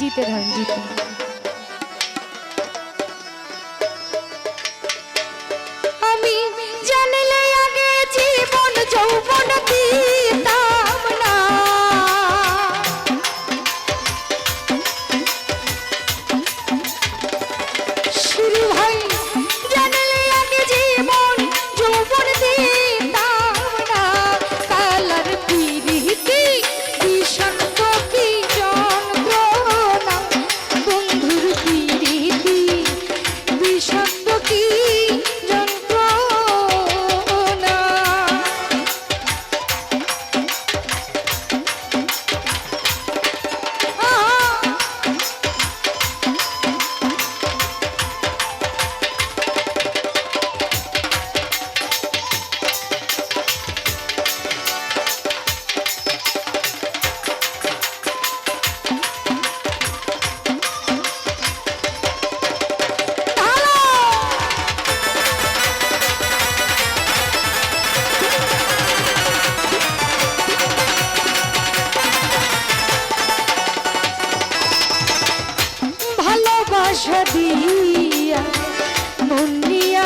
জিতে ধরেন জিতে। আমি জানলে আগে জীবন যৌবন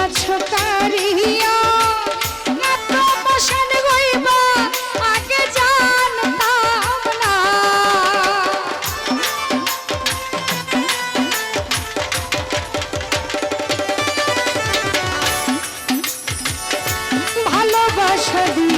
আছো কারিয়া। না তো বসান গইবা আগে জানতাম না। ভালোবাসা দিয়ে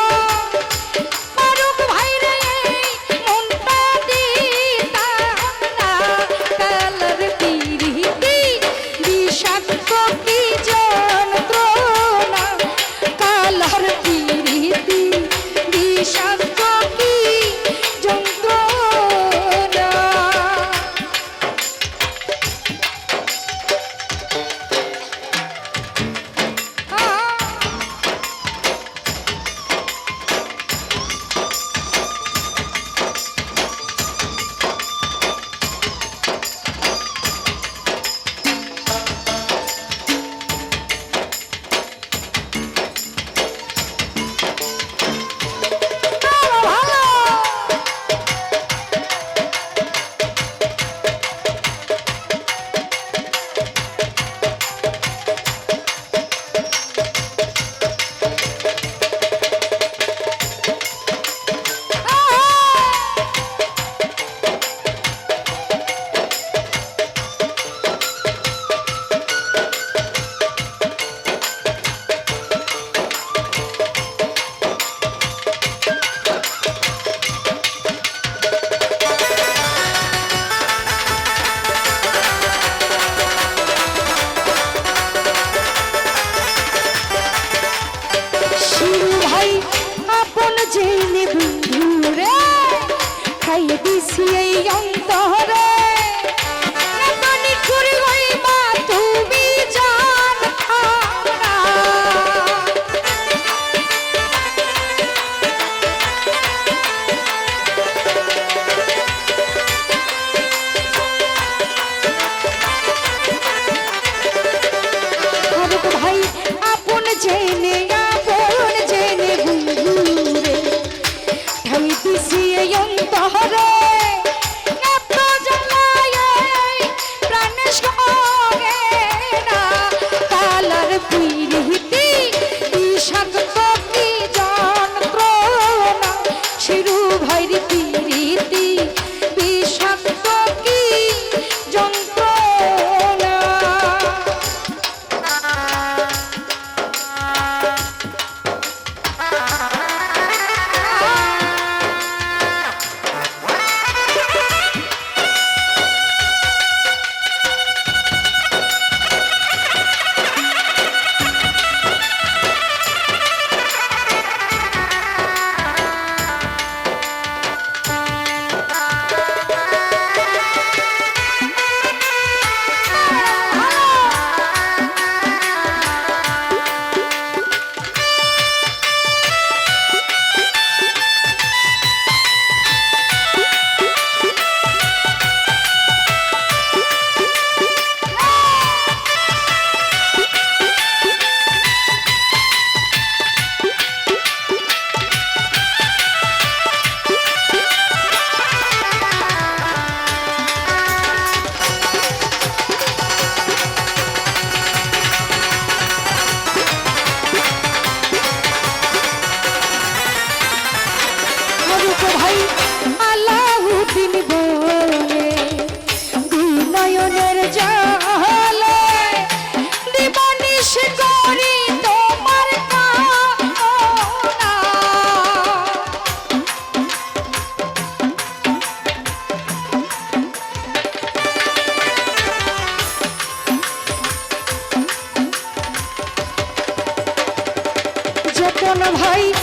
high.